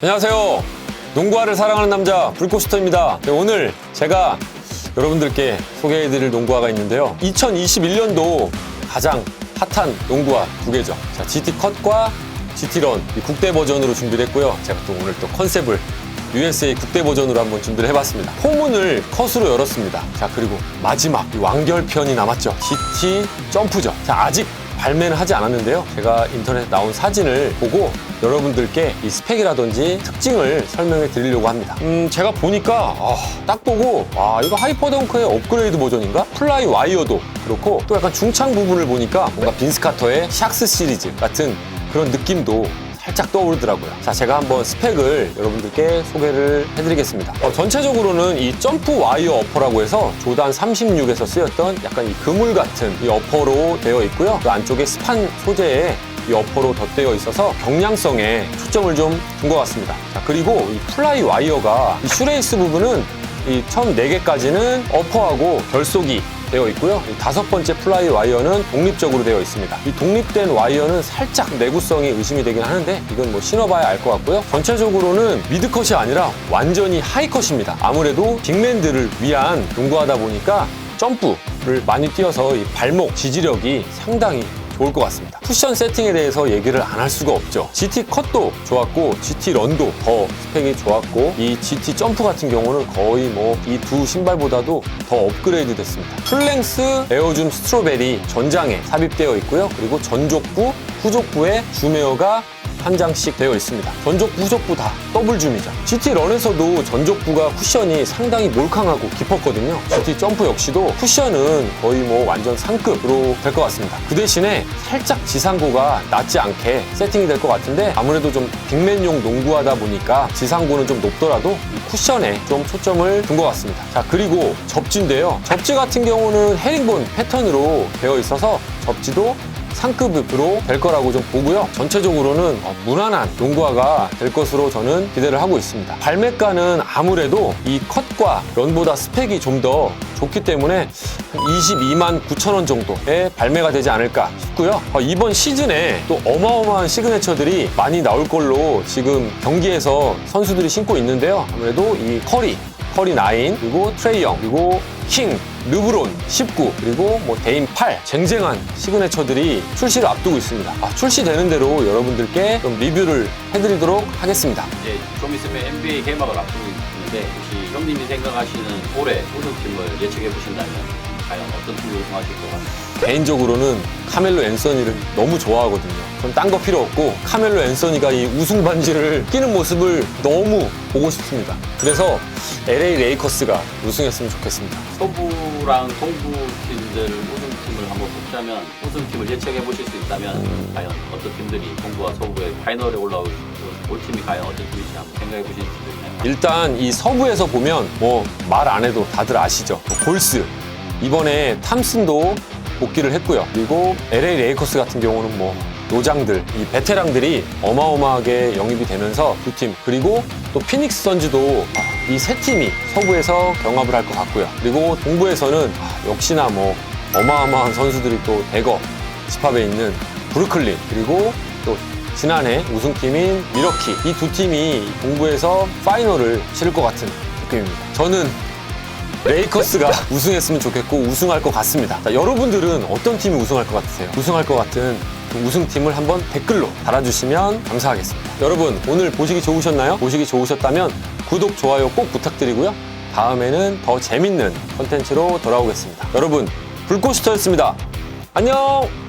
안녕하세요. 농구화를 사랑하는 남자 불꽃스터입니다. 네, 오늘 제가 여러분들께 소개해드릴 농구화가 있는데요. 2021년도 가장 핫한 농구화 두 개죠. 자, GT 컷과 GT 런이 국대 버전으로 준비를 했고요. 제가 또 오늘 또 컨셉을 USA 국대 버전으로 한번 준비를 해봤습니다. 포문을 컷으로 열었습니다. 자, 그리고 마지막 이 완결편이 남았죠. GT 점프죠. 자, 아직 발매는 하지 않았는데요. 제가 인터넷에 나온 사진을 보고 여러분들께 이 스펙이라든지 특징을 설명해 드리려고 합니다. 음, 제가 보니까 아, 딱 보고 아, 이거 하이퍼덩크의 업그레이드 버전인가? 플라이 와이어도 그렇고 또 약간 중창 부분을 보니까 뭔가 빈스 카터의 샥스 시리즈 같은 그런 느낌도 살짝 떠오르더라고요. 자, 제가 한번 스펙을 여러분들께 소개를 해드리겠습니다. 어, 전체적으로는 이 점프 와이어 어퍼라고 해서 조단 36에서 쓰였던 약간 이 그물 같은 이 어퍼로 되어 있고요. 그 안쪽에 스판 소재에 이 어퍼로 덧대어 있어서 경량성에 초점을 좀 둔 것 같습니다. 자, 그리고 이 플라이 와이어가 이 슈레이스 부분은 이 처음 4개까지는 어퍼하고 결속이 되어 있고요. 이 다섯 번째 플라이 와이어는 독립적으로 되어 있습니다. 이 독립된 와이어는 살짝 내구성이 의심이 되긴 하는데 이건 뭐 신어봐야 알 것 같고요. 전체적으로는 미드컷이 아니라 완전히 하이컷입니다. 아무래도 빅맨들을 위한 농구하다 보니까 점프를 많이 뛰어서 이 발목 지지력이 상당히 좋을 것 같습니다. 쿠션 세팅에 대해서 얘기를 안 할 수가 없죠. GT 컷도 좋았고 GT 런도 더 스펙이 좋았고 이 GT 점프 같은 경우는 거의 뭐 이 두 신발보다도 더 업그레이드 됐습니다. 풀랭스 에어줌 스트로베리 전장에 삽입되어 있고요. 그리고 전족부, 후족부에 줌웨어가 한 장씩 되어 있습니다. 전족부, 후족부 다 더블 줌이죠. GT 런에서도 전족부가 쿠션이 상당히 몰캉하고 깊었거든요. GT 점프 역시도 쿠션은 거의 뭐 완전 상급으로 될 것 같습니다. 그 대신에 살짝 지상고가 낮지 않게 세팅이 될 것 같은데 아무래도 좀 빅맨용 농구하다 보니까 지상고는 좀 높더라도 이 쿠션에 좀 초점을 둔 것 같습니다. 자 그리고 접지인데요. 접지 같은 경우는 헤링본 패턴으로 되어 있어서 접지도 상급으로 될 거라고 좀 보고요. 전체적으로는 어, 무난한 농구화가 될 것으로 저는 기대를 하고 있습니다. 발매가는 아무래도 이 컷과 런보다 스펙이 좀 더 좋기 때문에 22만 9천 원 정도에 발매가 되지 않을까 싶고요. 어, 이번 시즌에 또 어마어마한 시그네처들이 많이 나올 걸로 지금 경기에서 선수들이 신고 있는데요. 아무래도 이 커리, 커리 9, 그리고 트레이영, 그리고 킹, 르브론 19, 그리고 뭐 데임 8 쟁쟁한 시그네처들이 출시를 앞두고 있습니다. 아, 출시되는 대로 여러분들께 좀 리뷰를 해드리도록 하겠습니다. 이제 좀 있으면 NBA 개막을 앞두고 있는데 혹시 형님이 생각하시는 올해 우승팀을 예측해 보신다면 과연 어떤 팀이 우승하실 것 같나요? 개인적으로는 카멜로 앤서니를 너무 좋아하거든요. 전딴거 필요 없고 카멜로 앤서니가 이 우승 반지를 끼는 모습을 너무 보고 싶습니다. 그래서 LA 레이커스가 우승했으면 좋겠습니다. 서부랑 동부 팀들 우승팀을 한번 뽑자면 우승팀을 예측해 보실 수 있다면 과연 어떤 팀들이 동부와 서부의 파이널에 올라올 올 팀이 과연 어떤 팀인지 한번 생각해 보실 수 있나요? 일단 이 서부에서 보면 뭐 말 안 해도 다들 아시죠. 뭐 골스 이번에 탐슨도 복귀를 했고요. 그리고 LA 레이커스 같은 경우는 뭐 노장들, 이 베테랑들이 어마어마하게 영입이 되면서 두 팀, 그리고 또 피닉스 선즈도 이 세 팀이 서부에서 경합을 할 것 같고요. 그리고 동부에서는 아, 역시나 뭐 어마어마한 선수들이 또 대거 집합에 있는 브루클린, 그리고 또 지난해 우승팀인 미러키 이 두 팀이 동부에서 파이널을 치를 것 같은 느낌입니다. 저는 레이커스가 우승했으면 좋겠고 우승할 것 같습니다. 자, 여러분들은 어떤 팀이 우승할 것 같으세요? 우승할 것 같은 그 우승팀을 한번 댓글로 달아주시면 감사하겠습니다. 여러분 오늘 보시기 좋으셨나요? 보시기 좋으셨다면 구독, 좋아요 꼭 부탁드리고요. 다음에는 더 재밌는 컨텐츠로 돌아오겠습니다. 여러분 불꽃스터였습니다. 안녕!